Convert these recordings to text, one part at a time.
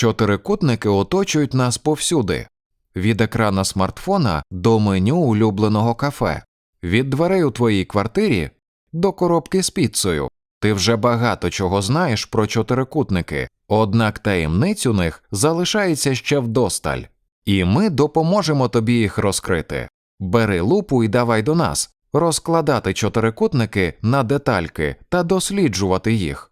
Чотирикутники оточують нас повсюди від екрана смартфона до меню улюбленого кафе, від дверей у твоїй квартирі до коробки з піцею. Ти вже багато чого знаєш про чотирикутники, однак таємниць у них залишається ще вдосталь, і ми допоможемо тобі їх розкрити. Бери лупу і давай до нас розкладати чотирикутники на детальки та досліджувати їх.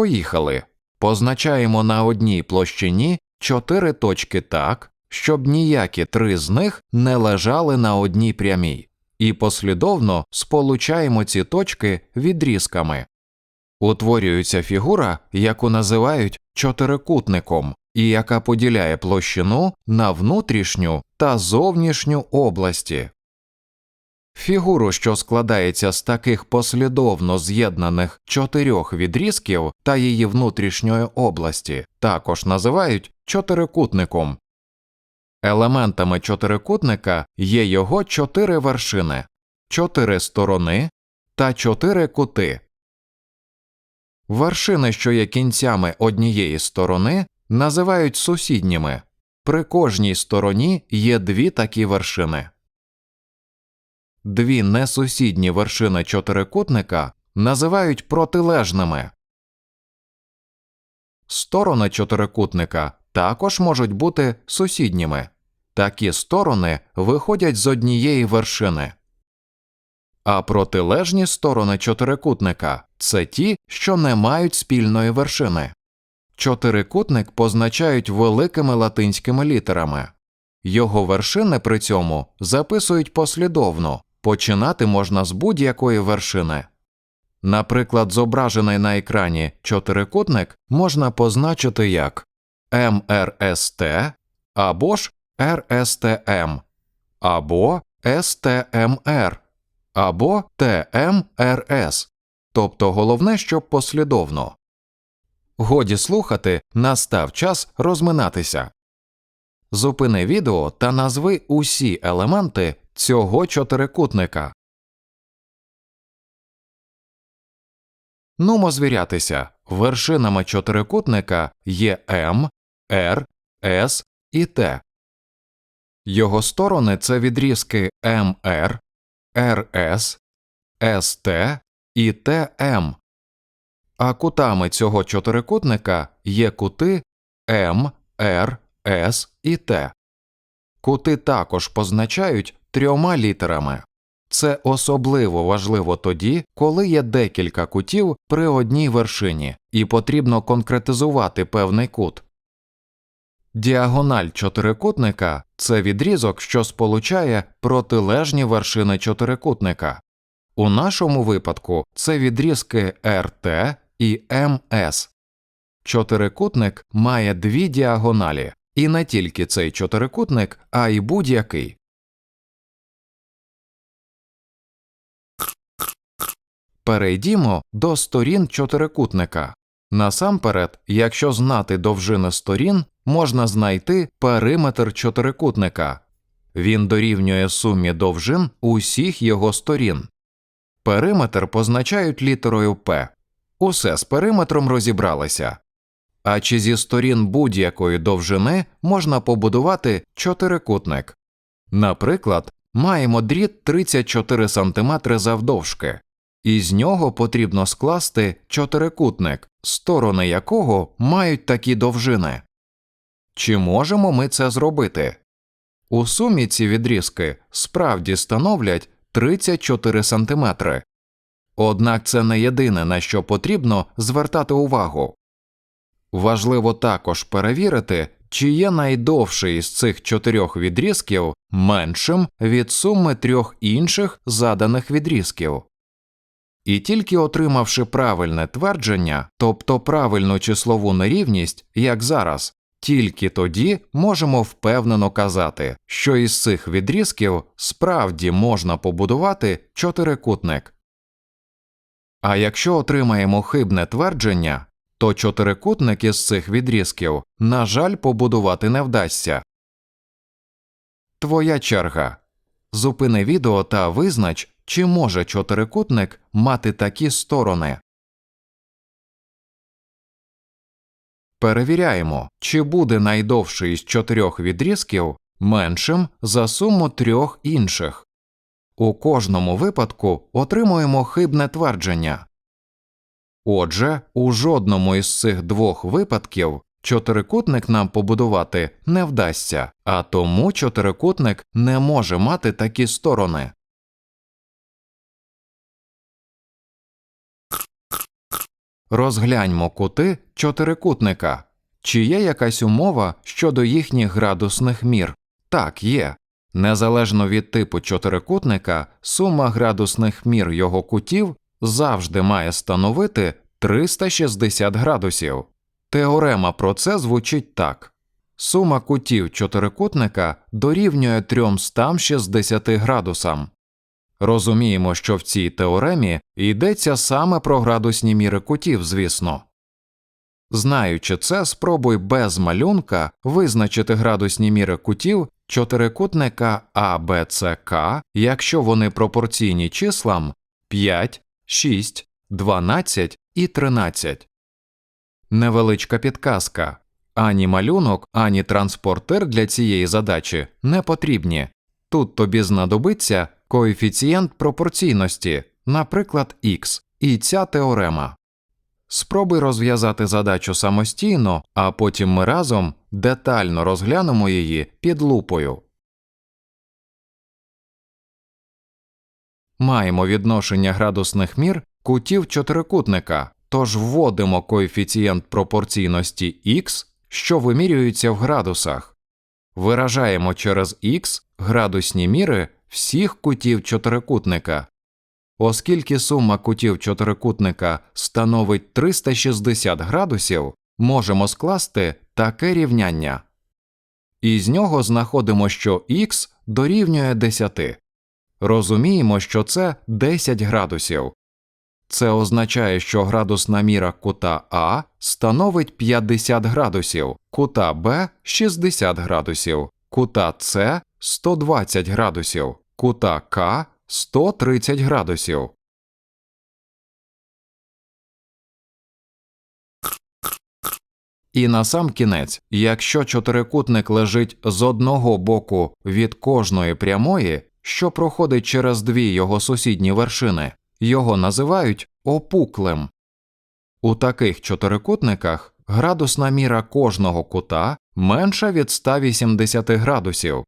Поїхали. Позначаємо на одній площині чотири точки так, щоб ніякі три з них не лежали на одній прямій, і послідовно сполучаємо ці точки відрізками. Утворюється фігура, яку називають чотирикутником, і яка поділяє площину на внутрішню та зовнішню області. Фігуру, що складається з таких послідовно з'єднаних чотирьох відрізків та її внутрішньої області, також називають чотирикутником. Елементами чотирикутника є його чотири вершини, чотири сторони та чотири кути. Вершини, що є кінцями однієї сторони, називають сусідніми. При кожній стороні є дві такі вершини. Дві несусідні вершини чотирикутника називають протилежними. Сторони чотирикутника також можуть бути сусідніми. Такі сторони виходять з однієї вершини. А протилежні сторони чотирикутника це ті, що не мають спільної вершини. Чотирикутник позначають великими латинськими літерами. Його вершини при цьому записують послідовно, починати можна з будь-якої вершини. Наприклад, зображений на екрані чотирикутник можна позначити як МРСТ або ж РСТМ, або СТМР, або ТМРС, тобто головне, щоб послідовно. Годі слухати, настав час розминатися. Зупини відео та назви усі елементи цього чотирикутника. Нумо звірятися. Вершинами чотирикутника є М, Р, С і Т. Його сторони це відрізки МР, РС, СТ і ТМ. А кутами цього чотирикутника є кути М, Р, С і Т. Кути також позначають трьома літерами. Це особливо важливо тоді, коли є декілька кутів при одній вершині, і потрібно конкретизувати певний кут. Діагональ чотирикутника це відрізок, що сполучає протилежні вершини чотирикутника. У нашому випадку це відрізки РТ і МС. Чотирикутник має дві діагоналі, і не тільки цей чотирикутник, а й будь-який. Перейдімо до сторін чотирикутника. Насамперед, якщо знати довжини сторін, можна знайти периметр чотирикутника. Він дорівнює сумі довжин усіх його сторін. Периметр позначають літерою П. Усе з периметром розібралися. А чи зі сторін будь-якої довжини можна побудувати чотирикутник? Наприклад, маємо дріт 34 см завдовжки, і з нього потрібно скласти чотирикутник, сторони якого мають такі довжини. Чи можемо ми це зробити? У сумі ці відрізки справді становлять 34 см. Однак це не єдине, на що потрібно звертати увагу. Важливо також перевірити, чи є найдовший із цих чотирьох відрізків меншим від суми трьох інших заданих відрізків. І тільки отримавши правильне твердження, тобто правильну числову нерівність, як зараз, тільки тоді можемо впевнено казати, що із цих відрізків справді можна побудувати чотирикутник. А якщо отримаємо хибне твердження, то чотирикутник із цих відрізків, на жаль, побудувати не вдасться. Твоя черга. Зупини відео та визнач, чи може чотирикутник мати такі сторони. Перевіряємо, чи буде найдовший із чотирьох відрізків меншим за суму трьох інших. У кожному випадку отримуємо хибне твердження. Отже, у жодному із цих двох випадків чотирикутник нам побудувати не вдасться, а тому чотирикутник не може мати такі сторони. Розгляньмо кути чотирикутника. Чи є якась умова щодо їхніх градусних мір? Так, є. Незалежно від типу чотирикутника, сума градусних мір його кутів завжди має становити 360 градусів. Теорема про це звучить так: сума кутів чотирикутника дорівнює 360 градусам. Розуміємо, що в цій теоремі йдеться саме про градусні міри кутів, звісно. Знаючи це, спробуй без малюнка визначити градусні міри кутів чотирикутника АБЦК, якщо вони пропорційні числам 5, 6, 12 і 13. Невеличка підказка ані малюнок, ані транспортир для цієї задачі не потрібні. Тут тобі знадобиться коефіцієнт пропорційності, наприклад, х, і ця теорема. Спробуй розв'язати задачу самостійно, а потім ми разом детально розглянемо її під лупою. Маємо відношення градусних мір кутів чотирикутника, тож вводимо коефіцієнт пропорційності х, що вимірюється в градусах. Виражаємо через х градусні міри всіх кутів чотирикутника. Оскільки сума кутів чотирикутника становить 360 градусів, можемо скласти таке рівняння. Із нього знаходимо, що х дорівнює 10. Розуміємо, що це 10 градусів. Це означає, що градусна міра кута А становить 50 градусів, кута Б 60 градусів, кута С 120 градусів, кута К 130 градусів. І на сам кінець, якщо чотирикутник лежить з одного боку від кожної прямої, що проходить через дві його сусідні вершини, його називають опуклим. У таких чотирикутниках градусна міра кожного кута менша від 180 градусів.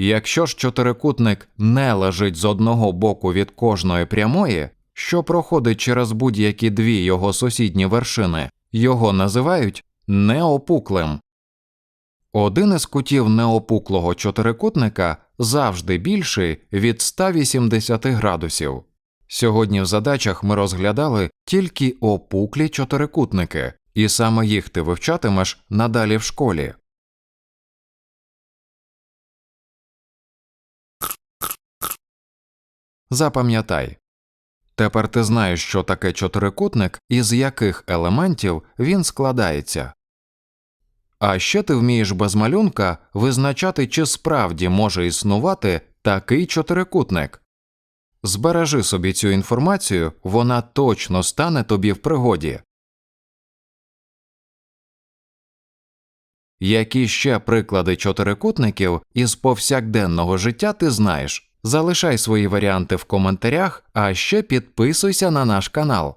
Якщо ж чотирикутник не лежить з одного боку від кожної прямої, що проходить через будь-які дві його сусідні вершини, його називають неопуклим. Один із кутів неопуклого чотирикутника завжди більший від 180 градусів. Сьогодні в задачах ми розглядали тільки опуклі чотирикутники, і саме їх ти вивчатимеш надалі в школі. Запам'ятай. Тепер ти знаєш, що таке чотирикутник і з яких елементів він складається. А ще ти вмієш без малюнка визначати, чи справді може існувати такий чотирикутник. Збережи собі цю інформацію, вона точно стане тобі в пригоді. Які ще приклади чотирикутників із повсякденного життя ти знаєш? Залишай свої варіанти в коментарях, а ще підписуйся на наш канал.